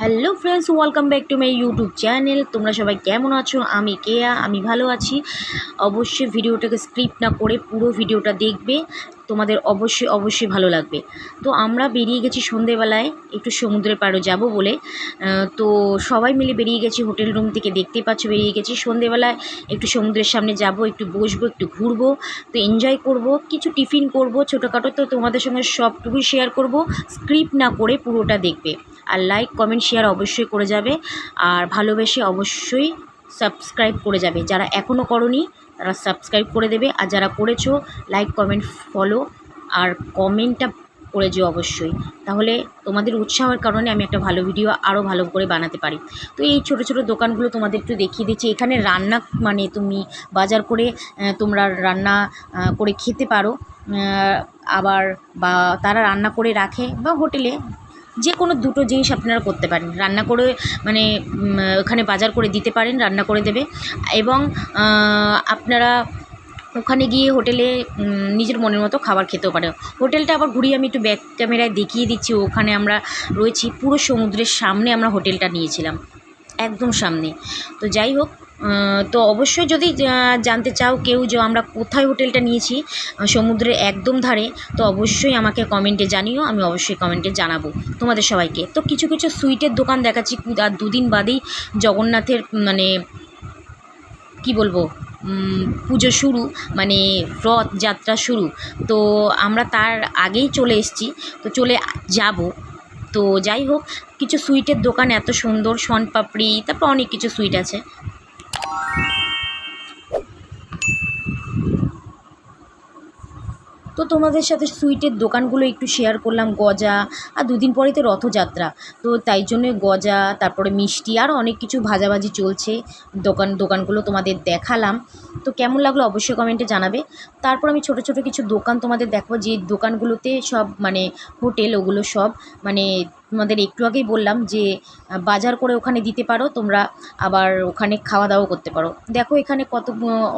Hello friends welcome back to my YouTube channel তোমরা সবাই কেমন আছো? আমি কেয়া, আমি ভালো আছি। অবশ্যই ভিডিওটাকে স্ক্রিপ্ট না করে পুরো ভিডিওটা দেখবে। তোমাদের অবশ্যই অবশ্যই ভালো লাগবে। তো আমরা বেরিয়ে গেছি সন্ধেবেলায়, একটু সমুদ্রের পাড়ে যাব বলে। তো সবাই মিলে বেরিয়ে গেছি হোটেল রুম থেকে, দেখতেই পাচ্ছ বেরিয়ে গেছি। সন্ধেবেলায় একটু সমুদ্রের সামনে যাব, একটু বসবো, একটু ঘুরবো, তো এনজয় করব, কিছু টিফিন করব, ছোটোখাটো তো তোমাদের সঙ্গে সবটুকুই শেয়ার করব। স্ক্রিপ্ট না করে পুরোটা দেখবে। আর লাইক কমেন্ট শেয়ার অবশ্যই করে যাবে। আর ভালোবেসে অবশ্যই সাবস্ক্রাইব করে যাবে। যারা এখনও করনি তারা সাবস্ক্রাইব করে দেবে। আর যারা করেছ লাইক কমেন্ট ফলো আর কমেন্টটা করে যেও অবশ্যই। তাহলে তোমাদের উৎসাহের কারণে আমি একটা ভালো ভিডিও আরও ভালো করে বানাতে পারি। তো এই ছোটো ছোটো দোকানগুলো তোমাদের একটু দেখিয়ে দিচ্ছি। এখানে রান্না মানে তুমি বাজার করে তোমরা রান্না করে খেতে পারো। আবার বা তারা রান্না করে রাখে বা হোটেলে যে কোনো দুটো জিনিস আপনারা করতে পারেন। রান্না করে মানে ওখানে বাজার করে দিতে পারেন, রান্না করে দেবে। এবং আপনারা ওখানে গিয়ে হোটেলে নিজের মনের মতো খাবার খেতেও পারে হোটেলটা আবার ঘুরিয়ে আমি একটু ব্যাক ক্যামেরায় দেখিয়ে দিচ্ছি। ওখানে আমরা রয়েছি, পুরো সমুদ্রের সামনে আমরা হোটেলটা নিয়েছিলাম। একদম সামনে। তো যাই হোক তো অবশ্যই যদি জানতে চাও কেউ যে আমরা কোথায় হোটেলটা নিয়েছি সমুদ্রের একদম ধারে, তো অবশ্যই আমাকে কমেন্টে জানিও, আমি অবশ্যই কমেন্টে জানাব তোমাদের সবাইকে। তো কিছু কিছু সুইটের দোকান দেখাচ্ছি, আর দুদিন বাদেই জগন্নাথের মানে কি বলব পুজো শুরু মানে রথ যাত্রা শুরু। তো আমরা তার আগেই চলে এসেছি, তো চলে যাব। তো যাই হোক, কিছু সুইটের দোকান এত সুন্দর, শনপাপড়ি, তারপর অনেক কিছু সুইট আছে। তো তোমাদের সাথে সুইটের দোকানগুলো একটু শেয়ার করলাম, গজা আর দুদিন পরে তো রথযাত্রা। তো তাই জন্য গজা, তারপরে মিষ্টি আর অনেক কিছু ভাজাভাজি চলছে। দোকান, দোকানগুলো তোমাদের দেখালাম। তো কেমন লাগল অবশ্যই কমেন্টে জানাবে। তারপর আমি ছোট ছোট কিছু দোকান তোমাদের দেখাবো। যে দোকানগুলোতে সব মানে হোটেল, ওগুলো সব মানে তোমাদের একটু আগেই বললাম যে বাজার করে ওখানে দিতে পারো, তোমরা আবার ওখানে খাওয়া দাওয়া করতে পারো। দেখো এখানে কত,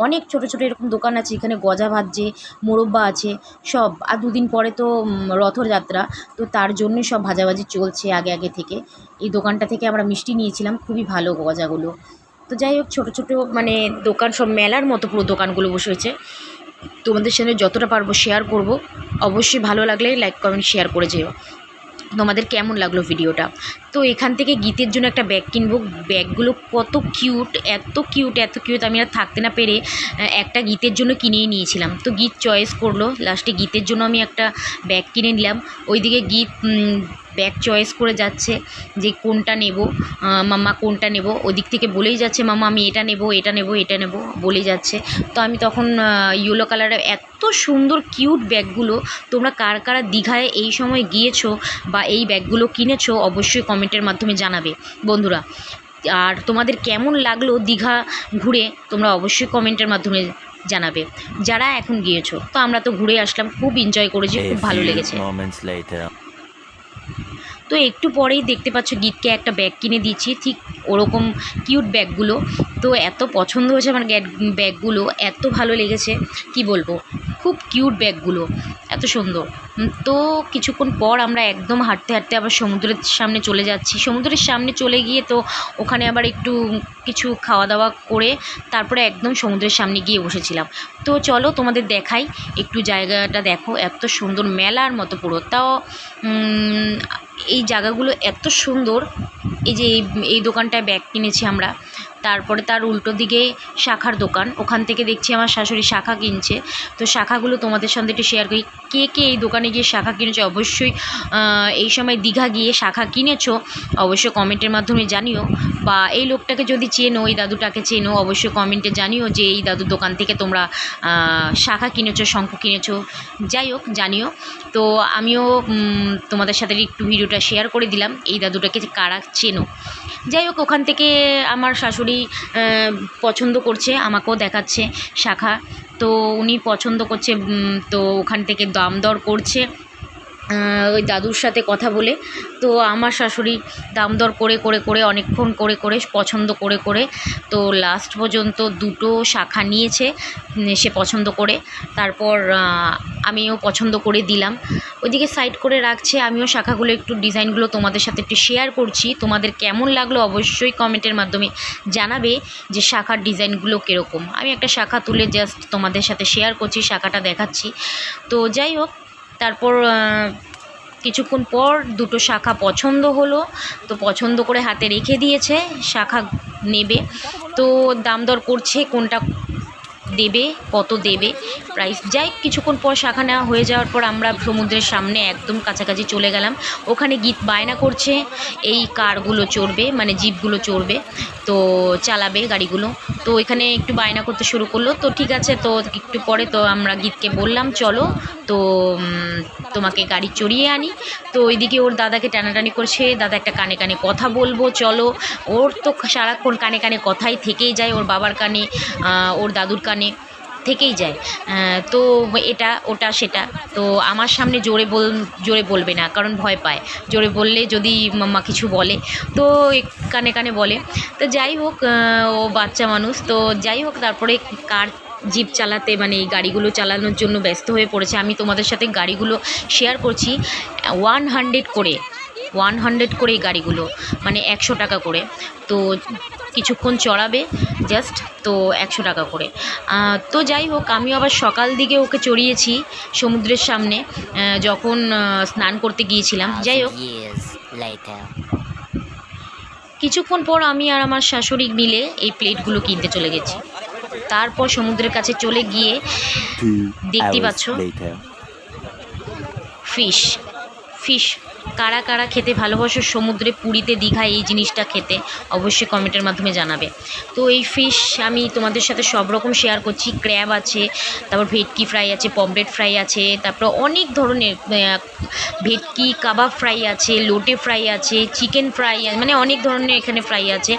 অনেক ছোট ছোট এরকম দোকান আছে, এখানে গজা ভাজছে, মোরব্বা আছে, সব। আর দুদিন পরে তো রথযাত্রা তো তার জন্যই সব ভাজাভাজি চলছে আগে আগে থেকে। এই দোকানটা থেকে আমরা মিষ্টি নিয়েছিলাম, খুবই ভালো গজাগুলো। তো যাই হোক, ছোটো ছোটো মানে দোকান, সব মেলার মতো পুরো দোকানগুলো বসেছে তোমাদের সাথে যতটা পারব শেয়ার করব। অবশ্যই ভালো লাগলে লাইক কমেন্ট শেয়ার করে যেও। তোমাদের কেমন লাগল ভিডিওটা? তো এখান থেকে গীতের জন্য একটা ব্যাগ কিনবো। ব্যাগগুলো কত কিউট এত কিউট এত কিউট আমি আর থাকতে না পেরে একটা গীতের জন্য কিনেই নিয়েছিলাম। তো গীত চয়েস করল। লাস্টে গীতের জন্য আমি একটা ব্যাগ কিনে নিলাম। ওইদিকে গীত ব্যাগ চয়েস করে যাচ্ছে যে কোনটা নেব মাম্মা কোনটা নেব। ওদিক থেকে বলেই যাচ্ছে মামা আমি এটা নেব এটা নেব এটা নেব বলে যাচ্ছে। তো আমি তখন ইয়েলো কালারের এত সুন্দর কিউট ব্যাগগুলো তোমরা কার কারা দীঘায় এই সময় গিয়েছো বা এই ব্যাগগুলো কিনেছো, অবশ্যই কমেন্টের মাধ্যমে জানাবে। বন্ধুরা আর তোমাদের কেমন লাগল দীঘা ঘুরে তোমরা অবশ্যই কমেন্টের মাধ্যমে জানাবে। যারা এখন গিয়েছো তো আমরা তো ঘুরে আসলাম খুব এনজয় করেছি খুব ভালো লেগেছে। তো একটু পরেই দেখতে পাচ্ছ গীতকে একটা ব্যাগ কিনে দিচ্ছি ঠিক ওরকম কিউট ব্যাগগুলো তো এত পছন্দ হয়েছে আমার ব্যাগগুলো এত ভালো লেগেছে কি বলব? খুব কিউট ব্যাগগুলো, এত সুন্দর। তো কিছুক্ষণ পর আমরা একদম হাঁটতে হাঁটতে আবার সমুদ্রের সামনে চলে যাচ্ছি। সমুদ্রের সামনে চলে গিয়ে তো ওখানে আবার একটু কিছু খাওয়া দাওয়া করে তারপরে একদম সমুদ্রের সামনে গিয়ে বসেছিলাম। তো চলো তোমাদের দেখাই, একটু জায়গাটা দেখো, এত সুন্দর মেলার মতো পুরো। তাও এই জায়গাগুলো এত সুন্দর, এই যে এই দোকানটায় ব্যাগ কিনেছি আমরা। তারপরে তার উল্টো দিকে শাখার দোকান। ওখান থেকে দেখছি আমার শাশুড়ি শাখা কিনছে। তো শাখাগুলো তোমাদের সঙ্গে একটু শেয়ার করি। কে কে এই দোকানে গিয়ে শাখা কিনেছো? অবশ্যই এই সময় দীঘা গিয়ে শাখা কিনেছো অবশ্যই কমেন্টের মাধ্যমে জানিও। বা এই লোকটাকে যদি চেনো, এই দাদুটাকে চেনো, অবশ্যই কমেন্টে জানিও যে এই দাদুর দোকান থেকে তোমরা শাখা কিনেছো, শঙ্খ কিনেছো। যাই হোক, জানিও। তো আমিও তোমাদের সাথে একটু ভিডিওটা শেয়ার করে দিলাম। এই দাদুটাকে কারা চেনো? যাই হোক, ওখান থেকে আমার শাশুড়ি পছন্দ করছে, আমাকেও দেখাচ্ছে শাখা। তো উনি পছন্দ করছে তো ওখান থেকে দাম দর করছে। ওই দাদুর সাথে কথা বলে। তো আমার শাশুড়ি দাম দর করে করে করে, অনেকক্ষণ করে করে, পছন্দ করে করে, তো লাস্ট পর্যন্ত দুটো শাখা নিয়েছে সে পছন্দ করে। তারপর আমিও পছন্দ করে দিলাম। ওইদিকে সাইড করে রাখছে, আমিও শাখাগুলো একটু ডিজাইনগুলো তোমাদের সাথে একটু শেয়ার করছি। তোমাদের কেমন লাগল অবশ্যই কমেন্টের মাধ্যমে জানাবে যে শাখার ডিজাইনগুলো কীরকম। আমি একটা শাখা তুলে জাস্ট তোমাদের সাথে শেয়ার করছি, শাখাটা দেখাচ্ছি। তো যাই হোক তারপর কিছুক্ষণ পর দুটো শাখা পছন্দ হলো। তো পছন্দ করে হাতে রেখে দিয়েছে, শাখা নেবে। তো দাম দর করছে কোনটা দেবে, কত দেবে প্রাইস যাই কিছুক্ষণ পর শাখা নেওয়া হয়ে যাওয়ার পর আমরা সমুদ্রের সামনে একদম কাছাকাছি চলে গেলাম। ওখানে গীত বায়না করছে, এই কারগুলো চড়বে মানে জিপগুলো চড়বে, তো চালাবে গাড়িগুলো। তো এখানে একটু বায়না করতে শুরু করল, তো ঠিক আছে, তো একটু পরে তো আমরা গীতকে বললাম, চলো, তো তোমাকে গাড়ি চড়িয়ে আনি। তো ওইদিকে ওর দাদাকে টানাটানি করছে, দাদা একটা কানে কানে কথা বলব, চলো। ওর তো সারাক্ষণ কানে কানে কথাই থেকেই যায়, ওর বাবার কানে ওর দাদুর কানে থেকেই যায়। তো এটা, ওটা, সেটা। তো আমার সামনে জোরে বল, জোরে বলবে না, কারণ ভয় পায়। জোরে বললে যদি মাম্মা কিছু বলে, তো কানে কানে বলে। তো যাই হোক ও বাচ্চা মানুষ, তো যাই হোক, তারপরে কার জিপ চালাতে মানে এই গাড়িগুলো চালানোর জন্য ব্যস্ত হয়ে পড়েছে। আমি তোমাদের সাথে গাড়িগুলো শেয়ার করছি। ওয়ান হান্ড্রেড করে ওয়ান হান্ড্রেড করে এই গাড়িগুলো মানে একশো টাকা করে। তো কিছুক্ষণ চড়াবে জাস্ট তো একশো টাকা করে তো যাই হোক আমি আবার সকাল দিকে ওকে চড়িয়েছি সমুদ্রের সামনে যখন স্নান করতে গিয়েছিলাম যাই হোক. কিছুক্ষণ পর আমি আর আমার শাশুড়ি মিলে এই প্লেটগুলো কিনতে চলে গেছি তারপর সমুদ্রের কাছে চলে গিয়ে hours পাচ্ছ? ফিশ ফিশ কারা কারা খেতে ভালোবাসো? সমুদ্রে, পুরীতে দীঘা এই জিনিসটা খেতে অবশ্যই কমেন্টের মাধ্যমে জানাবে। তো এই ফিশ আমি তোমাদের সাথে সব রকম শেয়ার করছি। ক্র্যাব আছে, তারপর ভেটকি ফ্রাই আছে পমপ্লেট ফ্রাই আছে, তারপর অনেক ধরনের ভেটকি, কাবাব ফ্রাই আছে লোটে ফ্রাই আছে চিকেন ফ্রাই মানে অনেক ধরনের এখানে ফ্রাই আছে।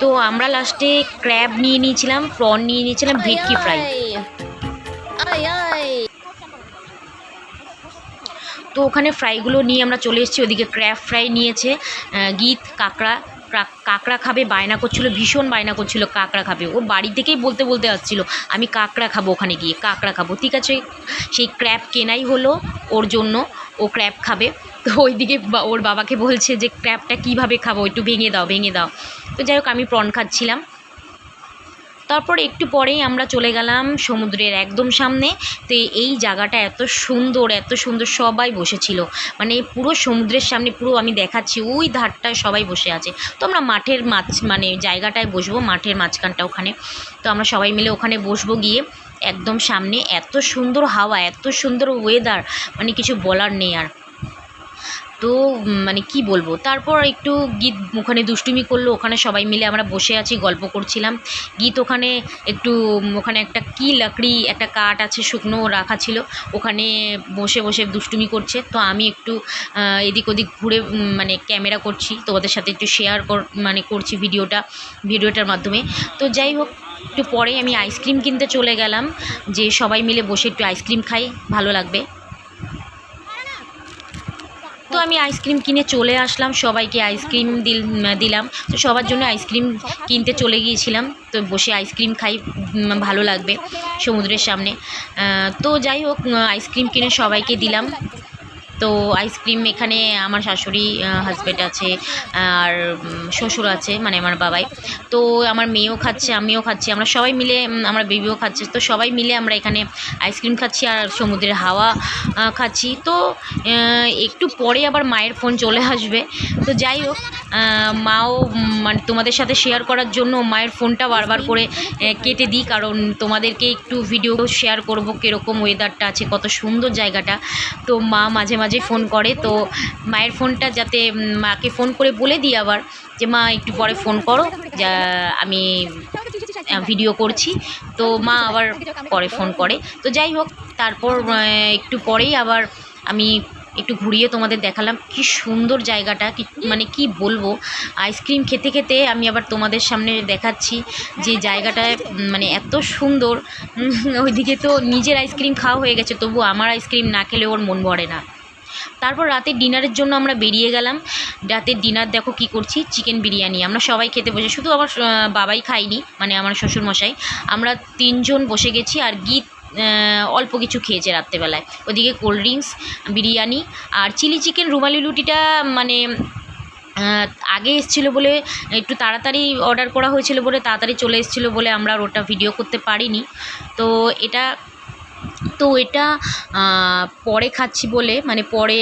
তো আমরা লাস্টে ক্র্যাব নিয়ে নিয়েছিলাম প্রন নিয়ে নিয়েছিলাম, ভেটকি ফ্রাই তো ওখানে ফ্রাইগুলো নিয়ে আমরা চলে এসেছি। ওদিকে ক্র্যাপ ফ্রাই নিয়েছে গীত, কাঁকড়া কাঁকড়া খাবে, বায়না করছিল, ভীষণ বায়না করছিল, কাঁকড়া খাবে। ও বাড়ি থেকেই বলতে বলতে আসছিল, আমি কাঁকড়া খাব ওখানে গিয়ে, কাঁকড়া খাব। ঠিক আছে, সেই ক্র্যাপ কেনাই হলো ওর জন্য, ও ক্র্যাপ খাবে। তো ওইদিকে ওর বাবাকে বলছে যে ক্র্যাপটা কীভাবে খাব? একটু ভেঙে দাও ভেঙে দাও। তো যাই হোক, আমি প্রন খাচ্ছিলাম। তারপর একটু পরেই আমরা চলে গেলাম সমুদ্রের একদম সামনে। তো এই জায়গাটা এত সুন্দর এত সুন্দর সবাই বসেছিল। মানে পুরো সমুদ্রের সামনে পুরো আমি দেখাচ্ছি, ওই ধারটায় সবাই বসে আছে। তো আমরা মাঠের মাছ মানে জায়গাটায় বসবো, মাঠের মাঝখানটা ওখানে। তো আমরা সবাই মিলে ওখানে বসবো গিয়ে একদম সামনে। এত সুন্দর হাওয়া, এত সুন্দর ওয়েদার মানে কিছু বলার নেই আর। তো মানে কি বলব? তারপর একটু গীত ওখানে দুষ্টুমি করল, ওখানে সবাই মিলে আমরা বসে আছি, গল্প করছিলাম। গীত ওখানে একটু ওখানে একটা কি লাকড়ি, একটা কাঠ আছে, শুকনো রাখা ছিল। ওখানে বসে বসে দুষ্টুমি করছে। তো আমি একটু এদিক ওদিক ঘুরে মানে ক্যামেরা করছি। তোমাদের সাথে একটু শেয়ার কর মানে করছি ভিডিওটা, ভিডিওটার মাধ্যমে। তো যাই হোক, একটু পরে আমি আইসক্রিম কিনতে চলে গেলাম। যে সবাই মিলে বসে একটু আইসক্রিম খাই, ভালো লাগবে। আমি আইসক্রিম কিনে চলে আসলাম, সবাইকে আইসক্রিম দিল দিলাম। তো সবার জন্য আইসক্রিম কিনতে চলে গিয়েছিলাম। তো বসে আইসক্রিম খাই ভালো লাগবে সমুদ্রের সামনে। তো যাই হোক আইসক্রিম কিনে সবাইকে দিলাম। তো আইসক্রিম এখানে আমার শাশুড়ি হাজব্যান্ড আছে, আর শ্বশুর আছে মানে আমার বাবাই। তো আমার মেয়েও খাচ্ছে, আমিও খাচ্ছি, আমরা সবাই মিলে আমার বেবিও খাচ্ছে, তো সবাই মিলে আমরা এখানে আইসক্রিম খাচ্ছি আর সমুদ্রের হাওয়া খাচ্ছি। তো একটু পরে আবার মায়ের ফোন চলে আসবে। তো যাই হোক মাও মানে তোমাদের সাথে শেয়ার করার জন্য মায়ের ফোনটা বারবার করে কেটে দিই, কারণ তোমাদেরকে একটু ভিডিও শেয়ার করব, কীরকম ওয়েদারটা আছে, কত সুন্দর জায়গাটা। তো মা মাঝে মাঝে ফোন করে, তো মায়ের ফোনটা যাতে মাকে ফোন করে বলে দিই আবার যে, মা, একটু পরে ফোন করো, যা আমি ভিডিও করছি। তো মা আবার পরে ফোন করে। তো যাই হোক, তারপর একটু পরেই আবার আমি একটু ঘুরিয়ে তোমাদের দেখালাম কি সুন্দর জায়গাটা, কি মানে কি বলব? আইসক্রিম খেতে খেতে আমি আবার তোমাদের সামনে দেখাচ্ছি যে জায়গাটায় মানে এত সুন্দর। ওইদিকে তো নিজের আইসক্রিম খাওয়া হয়ে গেছে, তবু আমার আইসক্রিম না খেলে ওর মন ভরে না। তারপর রাতের ডিনারের জন্য আমরা বেরিয়ে গেলাম। রাতের ডিনার দেখো কি করছি, চিকেন বিরিয়ানি। আমরা সবাই খেতে বসে, শুধু আমার বাবাই খাইনি মানে আমার শ্বশুরমশাই। আমরা তিনজন বসে গেছি আর গীত অল্প কিছু খেয়েছে রাত্রেবেলায়। ওদিকে কোল্ড ড্রিঙ্কস, বিরিয়ানি আর চিলি চিকেন রুমালি রুটিটা মানে আগে এসেছিল বলে একটু তাড়াতাড়ি অর্ডার করা হয়েছিল বলে তাড়াতাড়ি চলে এসেছিল বলে আমরা ওটা ভিডিও করতে পারিনি। তো এটা তো এটা পরে খাচ্ছি বলে মানে পরে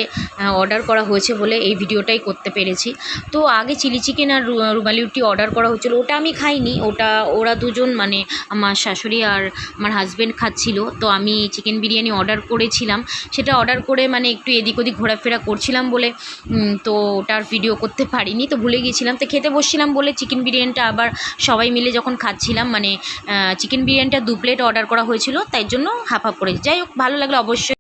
অর্ডার করা হয়েছে বলে এই ভিডিওটাই করতে পেরেছি। তো আগে চিলি চিকেন আর রুমালি রুটি অর্ডার করা হয়েছিল ওটা আমি খাইনি, ওটা ওরা দুজন মানে আমার শাশুড়ি আর আমার হাজব্যান্ড খাচ্ছিল, তো আমি চিকেন বিরিয়ানি অর্ডার করেছিলাম। সেটা অর্ডার করে মানে একটু এদিক ওদিক ঘোরাফেরা করছিলাম বলে তো ওটার ভিডিও করতে পারিনি, তো ভুলে গিয়েছিলাম। তো খেতে বসছিলাম বলে চিকেন বিরিয়ানিটা আবার সবাই মিলে যখন খাচ্ছিলাম মানে চিকেন বিরিয়ানিটা দু প্লেট অর্ডার করা হয়েছিল, তাই জন্য হাফ হাফ করেছি। যাই হোক ভালো লাগলে অবশ্যই